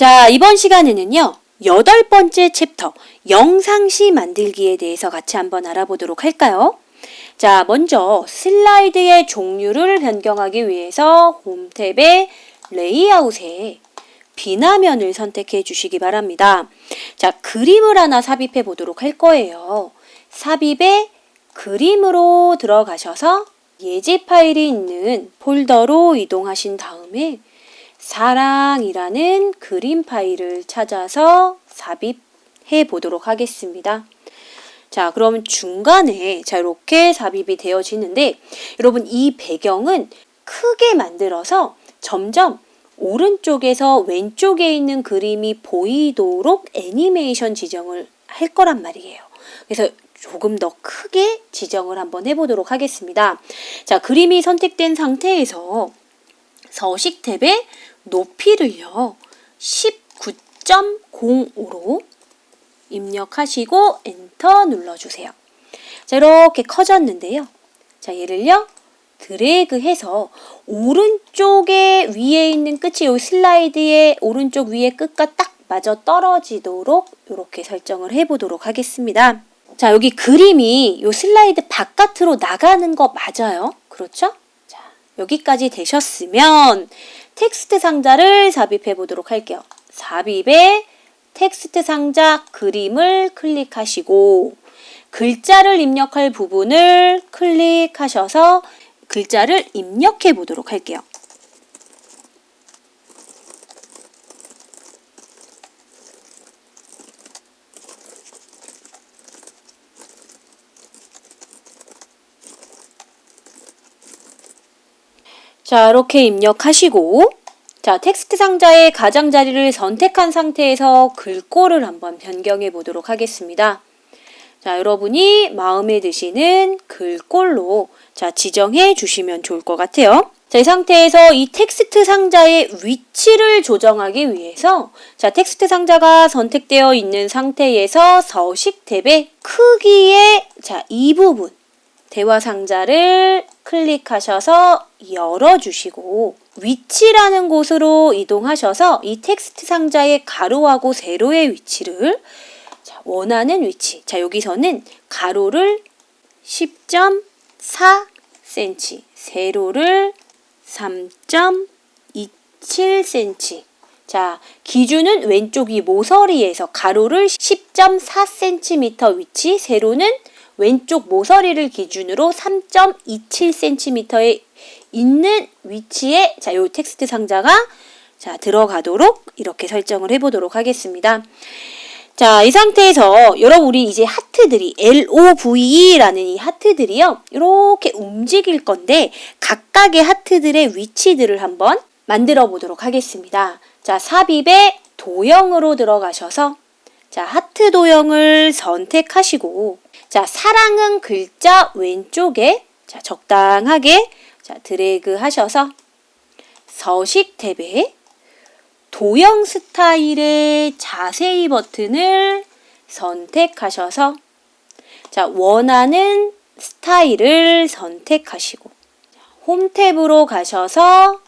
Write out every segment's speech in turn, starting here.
자, 이번 시간에는요. 여덟 번째 챕터 영상시 만들기에 대해서 같이 한번 알아보도록 할까요? 자, 먼저 슬라이드의 종류를 변경하기 위해서 홈 탭의 레이아웃에 비나면을 선택해 주시기 바랍니다. 자, 그림을 하나 삽입해 보도록 할 거예요. 삽입에 그림으로 들어가셔서 예지 파일이 있는 폴더로 이동하신 다음에 사랑이라는 그림 파일을 찾아서 삽입해 보도록 하겠습니다. 자, 그럼 중간에 자, 이렇게 삽입이 되어지는데 여러분 이 배경은 크게 만들어서 점점 오른쪽에서 왼쪽에 있는 그림이 보이도록 애니메이션 지정을 할 거란 말이에요. 그래서 조금 더 크게 지정을 한번 해보도록 하겠습니다. 자, 그림이 선택된 상태에서 서식 탭에 높이를요, 19.05로 입력하시고 엔터 눌러주세요. 자, 이렇게 커졌는데요. 자, 얘를요, 드래그해서 오른쪽에 위에 있는 끝이 요 슬라이드의 오른쪽 위에 끝과 딱 맞아 떨어지도록 이렇게 설정을 해보도록 하겠습니다. 자, 여기 그림이 요 슬라이드 바깥으로 나가는 거 맞아요? 그렇죠? 자, 여기까지 되셨으면 텍스트 상자를 삽입해 보도록 할게요. 삽입에 텍스트 상자 그림을 클릭하시고 글자를 입력할 부분을 클릭하셔서 글자를 입력해 보도록 할게요. 자, 이렇게 입력하시고 자, 텍스트 상자의 가장자리를 선택한 상태에서 글꼴을 한번 변경해 보도록 하겠습니다. 자, 여러분이 마음에 드시는 글꼴로 자, 지정해 주시면 좋을 것 같아요. 자, 이 상태에서 이 텍스트 상자의 위치를 조정하기 위해서 자, 텍스트 상자가 선택되어 있는 상태에서 서식 탭의 크기의 자, 이 부분 대화 상자를 클릭하셔서 열어주시고 위치라는 곳으로 이동하셔서 이 텍스트 상자의 가로하고 세로의 위치를 자, 원하는 위치. 자, 여기서는 가로를 10.4cm, 세로를 3.27cm. 자, 기준은 왼쪽이 모서리에서 가로를 10.4cm 위치, 세로는 왼쪽 모서리를 기준으로 3.27cm에 있는 위치에 자, 요 텍스트 상자가 자, 들어가도록 이렇게 설정을 해 보도록 하겠습니다. 자, 이 상태에서 여러분 우리 이제 하트들이 LOVE라는 이 하트들이요. 이렇게 움직일 건데 각각의 하트들의 위치들을 한번 만들어 보도록 하겠습니다. 자, 삽입에 도형으로 들어가셔서 자, 하트 도형을 선택하시고 자, 사랑은 글자 왼쪽에 자, 적당하게 자, 드래그 하셔서 서식 탭에 도형 스타일의 자세히 버튼을 선택하셔서 자, 원하는 스타일을 선택하시고 홈 탭으로 가셔서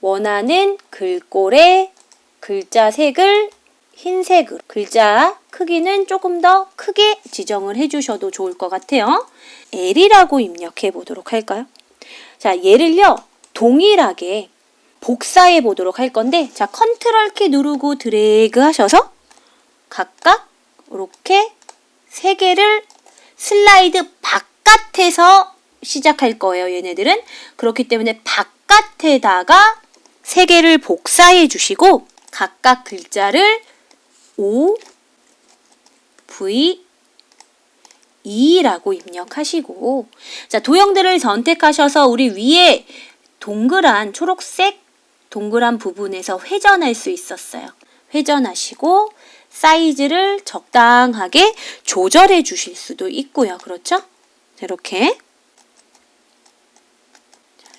원하는 글꼴의 글자 색을 흰색으로 글자 크기는 조금 더 크게 지정을 해주셔도 좋을 것 같아요. L이라고 입력해 보도록 할까요? 자, 얘를요, 동일하게 복사해 보도록 할 건데, 자, 컨트롤 키 누르고 드래그 하셔서 각각 이렇게 세 개를 슬라이드 바깥에서 시작할 거예요, 얘네들은. 그렇기 때문에 바깥에다가 세 개를 복사해 주시고, 각각 글자를 O, V, E라고 입력하시고 자 도형들을 선택하셔서 우리 위에 동그란 초록색 동그란 부분에서 회전할 수 있었어요. 회전하시고 사이즈를 적당하게 조절해 주실 수도 있고요. 그렇죠? 이렇게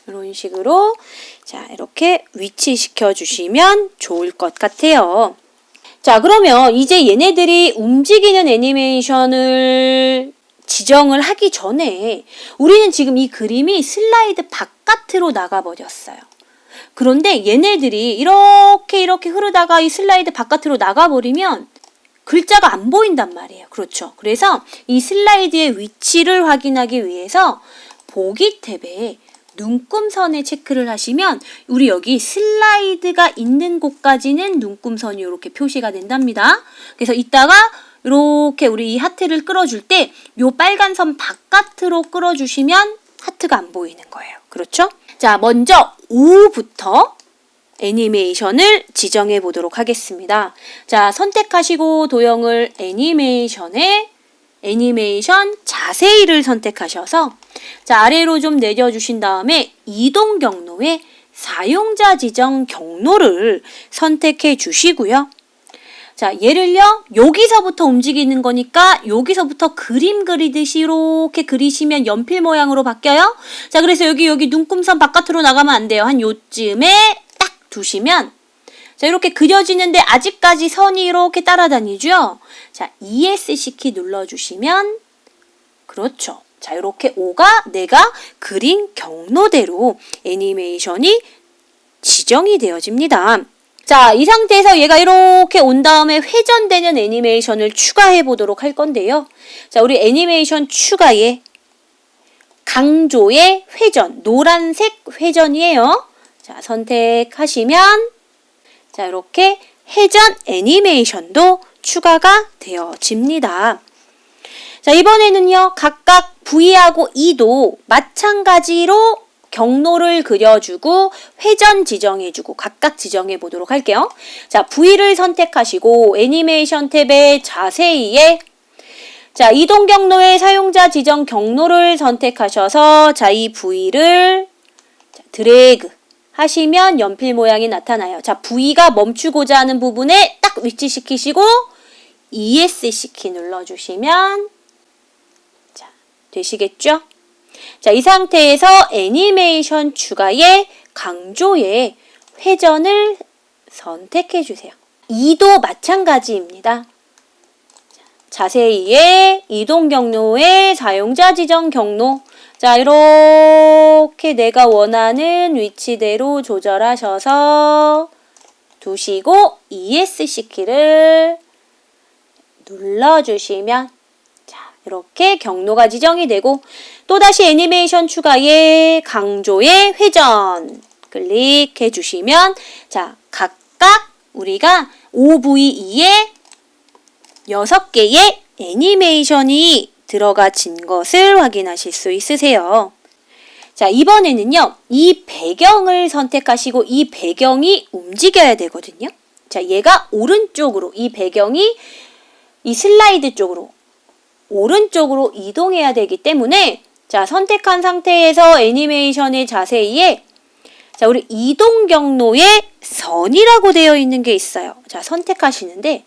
이런 식으로 자 이렇게 위치시켜 주시면 좋을 것 같아요. 자, 그러면 이제 얘네들이 움직이는 애니메이션을 지정을 하기 전에 우리는 지금 이 그림이 슬라이드 바깥으로 나가버렸어요. 그런데 얘네들이 이렇게 이렇게 흐르다가 이 슬라이드 바깥으로 나가버리면 글자가 안 보인단 말이에요. 그렇죠. 그래서 이 슬라이드의 위치를 확인하기 위해서 보기 탭에 눈금선에 체크를 하시면 우리 여기 슬라이드가 있는 곳까지는 눈금선이 이렇게 표시가 된답니다. 그래서 이따가 이렇게 우리 이 하트를 끌어줄 때요 빨간 선 바깥으로 끌어주시면 하트가 안 보이는 거예요. 그렇죠? 자, 먼저 5부터 애니메이션을 지정해 보도록 하겠습니다. 자, 선택하시고 도형을 애니메이션에 애니메이션 자세히를 선택하셔서 자, 아래로 좀 내려주신 다음에 이동 경로에 사용자 지정 경로를 선택해 주시고요. 자, 얘를요, 여기서부터 움직이는 거니까 여기서부터 그림 그리듯이 이렇게 그리시면 연필 모양으로 바뀌어요. 자, 그래서 여기, 여기 눈금선 바깥으로 나가면 안 돼요. 한 요쯤에 딱 두시면 자, 이렇게 그려지는데 아직까지 선이 이렇게 따라다니죠? 자, ESC 키 눌러주시면 그렇죠. 자, 이렇게 5가 내가 그린 경로대로 애니메이션이 지정이 되어집니다. 자, 이 상태에서 얘가 이렇게 온 다음에 회전되는 애니메이션을 추가해 보도록 할 건데요. 자, 우리 애니메이션 추가에 강조의 회전, 노란색 회전이에요. 자, 선택하시면 자, 이렇게 회전 애니메이션도 추가가 되어집니다. 자, 이번에는요, 각각 V하고 E도 마찬가지로 경로를 그려주고 회전 지정해주고 각각 지정해 보도록 할게요. 자, V를 선택하시고 애니메이션 탭에 자세히에 자, 이동 경로의 사용자 지정 경로를 선택하셔서 자, 이 V를 자, 드래그 하시면 연필 모양이 나타나요. 자, V가 멈추고자 하는 부분에 딱 위치시키시고 ESC 키 눌러주시면 자, 되시겠죠? 자, 이 상태에서 애니메이션 추가에 강조에 회전을 선택해 주세요. 2도 마찬가지입니다. 자세히의 이동 경로의 사용자 지정 경로. 자, 이렇게 내가 원하는 위치대로 조절하셔서 두시고 ESC 키를 눌러주시면 자, 이렇게 경로가 지정이 되고 또다시 애니메이션 추가에 강조의 회전 클릭해 주시면 자, 각각 우리가 OVE에 6개의 애니메이션이 들어가진 것을 확인하실 수 있으세요. 자, 이번에는요, 이 배경을 선택하시고 이 배경이 움직여야 되거든요. 자, 얘가 오른쪽으로, 이 배경이 이 슬라이드 쪽으로, 오른쪽으로 이동해야 되기 때문에, 자, 선택한 상태에서 애니메이션의 자세히에, 자, 우리 이동 경로에 선이라고 되어 있는 게 있어요. 자, 선택하시는데,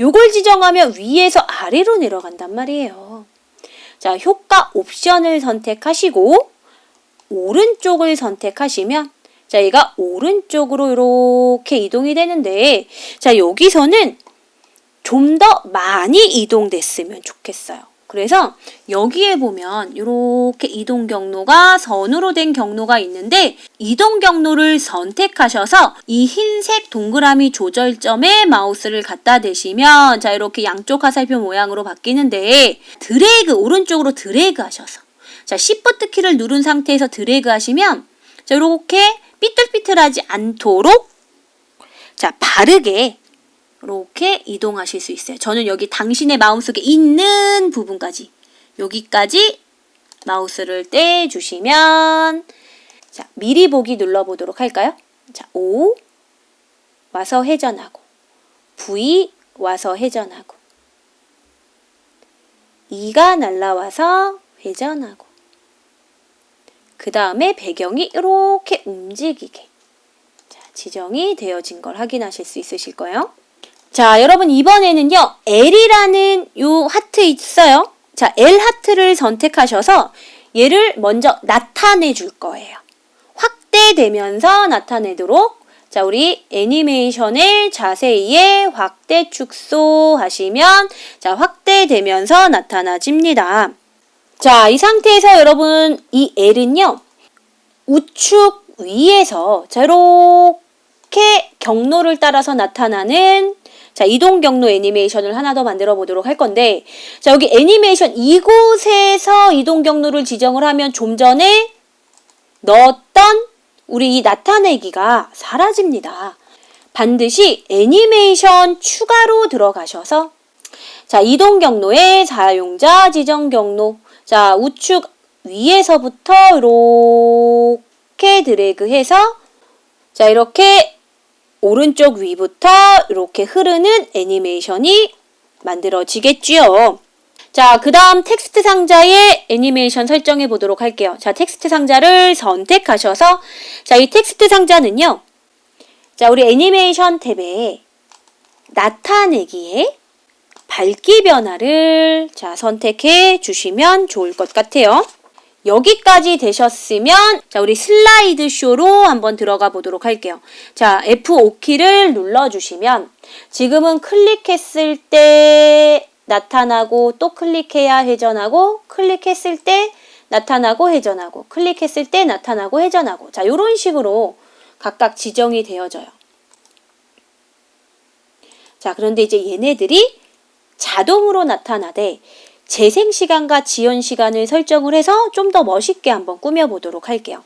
요걸 지정하면 위에서 아래로 내려간단 말이에요. 자, 효과 옵션을 선택하시고 오른쪽을 선택하시면 자, 얘가 오른쪽으로 이렇게 이동이 되는데 자, 여기서는 좀 더 많이 이동됐으면 좋겠어요. 그래서 여기에 보면 이렇게 이동 경로가 선으로 된 경로가 있는데 이동 경로를 선택하셔서 이 흰색 동그라미 조절점에 마우스를 갖다 대시면 자 이렇게 양쪽 화살표 모양으로 바뀌는데 드래그 오른쪽으로 드래그 하셔서 자 Shift 키를 누른 상태에서 드래그 하시면 자 이렇게 삐뚤삐뚤하지 않도록 자 바르게 이렇게 이동하실 수 있어요. 저는 여기 당신의 마음속에 있는 부분까지 여기까지 마우스를 떼주시면 자 미리 보기 눌러보도록 할까요? 자5 와서 회전하고 V 와서 회전하고 2가 날라와서 회전하고 그 다음에 배경이 이렇게 움직이게 자, 지정이 되어진 걸 확인하실 수 있으실 거예요. 자, 여러분 이번에는요. L이라는 요 하트 있어요. 자, L 하트를 선택하셔서 얘를 먼저 나타내 줄 거예요. 확대되면서 나타내도록 자, 우리 애니메이션을 자세히에 확대 축소 하시면 자, 확대되면서 나타나집니다. 자, 이 상태에서 여러분 이 L은요. 우측 위에서 자 이렇게 경로를 따라서 나타나는 자 이동 경로 애니메이션을 하나 더 만들어 보도록 할 건데 자 여기 애니메이션 이곳에서 이동 경로를 지정을 하면 좀 전에 넣었던 우리 이 나타내기가 사라집니다. 반드시 애니메이션 추가로 들어가셔서 자, 이동 경로의 사용자 지정 경로. 자, 우측 위에서부터 이렇게 드래그해서 자, 이렇게 오른쪽 위부터 이렇게 흐르는 애니메이션이 만들어지겠지요. 자, 그 다음 텍스트 상자의 애니메이션 설정해 보도록 할게요. 자, 텍스트 상자를 선택하셔서, 자, 이 텍스트 상자는요. 자, 우리 애니메이션 탭에 나타내기에 밝기 변화를 자, 선택해 주시면 좋을 것 같아요. 여기까지 되셨으면 자, 우리 슬라이드 쇼로 한번 들어가 보도록 할게요. 자, F5키를 눌러 주시면 지금은 클릭했을 때 나타나고 또 클릭해야 회전하고 클릭했을 때 나타나고 회전하고 클릭했을 때 나타나고 회전하고 자, 요런 식으로 각각 지정이 되어져요. 자, 그런데 이제 얘네들이 자동으로 나타나되 재생 시간과 지연 시간을 설정을 해서 좀 더 멋있게 한번 꾸며 보도록 할게요.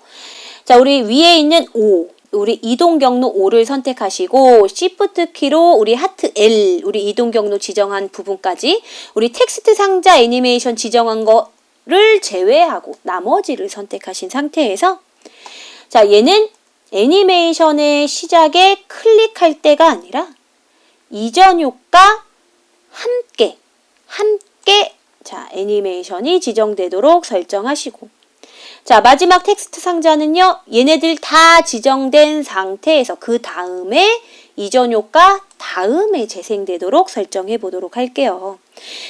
자, 우리 위에 있는 5, 우리 이동 경로 5를 선택하시고 Shift 키로 우리 하트 L, 우리 이동 경로 지정한 부분까지 우리 텍스트 상자 애니메이션 지정한 거를 제외하고 나머지를 선택하신 상태에서 자, 얘는 애니메이션의 시작에 클릭할 때가 아니라 이전 효과 함께 함께 자 애니메이션이 지정되도록 설정하시고 자 마지막 텍스트 상자는요 얘네들 다 지정된 상태에서 그 다음에 이전 효과 다음에 재생되도록 설정해 보도록 할게요.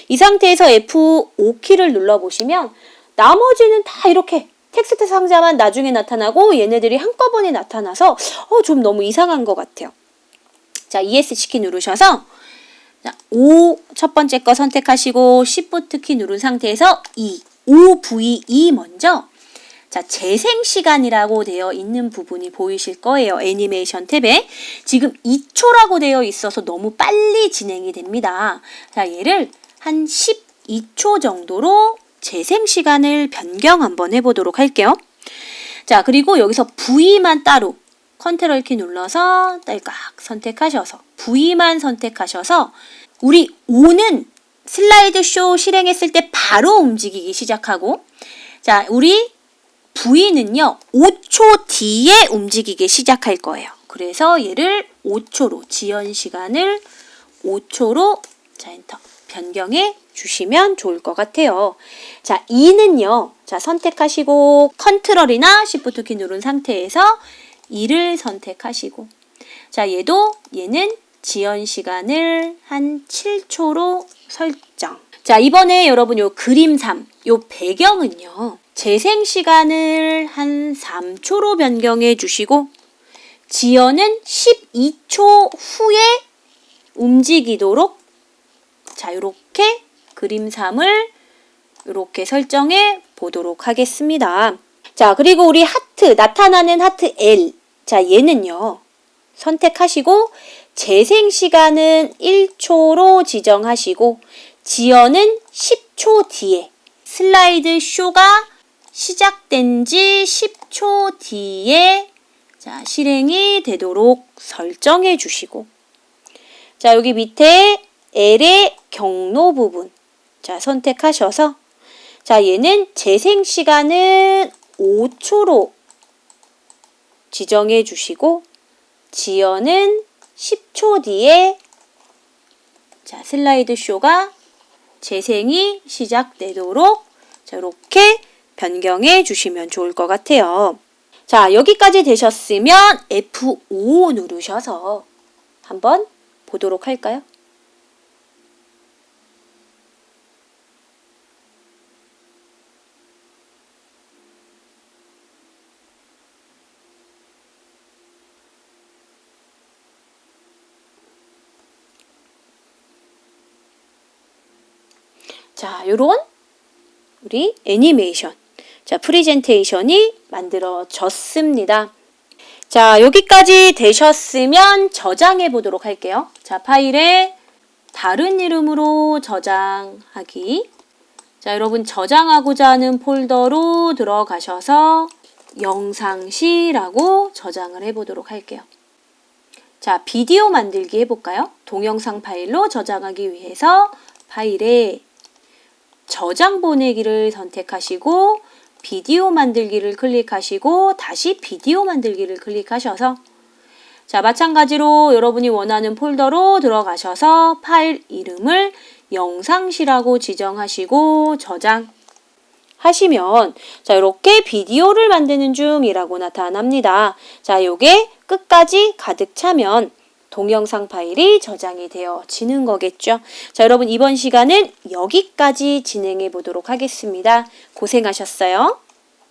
이 상태에서 F5키를 눌러 보시면 나머지는 다 이렇게 텍스트 상자만 나중에 나타나고 얘네들이 한꺼번에 나타나서 어, 좀 너무 이상한 것 같아요. 자, ESC 키 누르셔서 자, 5 첫 번째 거 선택하시고 Shift 키 누른 상태에서 2, 5V2 먼저 자, 재생 시간이라고 되어 있는 부분이 보이실 거예요. 애니메이션 탭에. 지금 2초라고 되어 있어서 너무 빨리 진행이 됩니다. 자, 얘를 한 12초 정도로 재생 시간을 변경 한번 해보도록 할게요. 자, 그리고 여기서 V만 따로 컨트롤 키 눌러서 딸깍 선택하셔서 V만 선택하셔서 우리 5는 슬라이드 쇼 실행했을 때 바로 움직이기 시작하고 자, 우리 V는요, 5초 뒤에 움직이기 시작할 거예요. 그래서 얘를 5초로, 지연 시간을 5초로, 자, 엔터, 변경해 주시면 좋을 것 같아요. 자, 2는요, 자, 선택하시고, 컨트롤이나 Shift 키 누른 상태에서 2를 선택하시고, 자, 얘도, 얘는 지연 시간을 한 7초로 설정. 자, 이번에 여러분 요 그림 3, 요 배경은요. 재생 시간을 한 3초로 변경해 주시고 지연은 12초 후에 움직이도록 자, 요렇게 그림 3을 이렇게 설정해 보도록 하겠습니다. 자, 그리고 우리 하트, 나타나는 하트 L. 자, 얘는요. 선택하시고 재생 시간은 1초로 지정하시고 지연은 10초 뒤에 슬라이드 쇼가 시작된 지 10초 뒤에 자, 실행이 되도록 설정해 주시고 자, 여기 밑에 L의 경로 부분 자, 선택하셔서 자, 얘는 재생 시간은 5초로 지정해 주시고 지연은 10초 뒤에 자, 슬라이드 쇼가 재생이 시작되도록 자, 이렇게 변경해 주시면 좋을 것 같아요. 자, 여기까지 되셨으면 F5 누르셔서 한번 보도록 할까요? 자, 요런 우리 애니메이션. 자, 프리젠테이션이 만들어졌습니다. 자, 여기까지 되셨으면 저장해 보도록 할게요. 자, 파일에 다른 이름으로 저장하기. 자, 여러분 저장하고자 하는 폴더로 들어가셔서 영상시라고 저장을 해 보도록 할게요. 자, 비디오 만들기 해볼까요? 동영상 파일로 저장하기 위해서 파일에 저장 보내기를 선택하시고 비디오 만들기를 클릭하시고 다시 비디오 만들기를 클릭하셔서 자, 마찬가지로 여러분이 원하는 폴더로 들어가셔서 파일 이름을 영상시라고 지정하시고 저장 하시면 자, 이렇게 비디오를 만드는 중이라고 나타납니다. 자, 요게 끝까지 가득 차면 동영상 파일이 저장이 되어지는 거겠죠. 자, 여러분 이번 시간은 여기까지 진행해 보도록 하겠습니다. 고생하셨어요.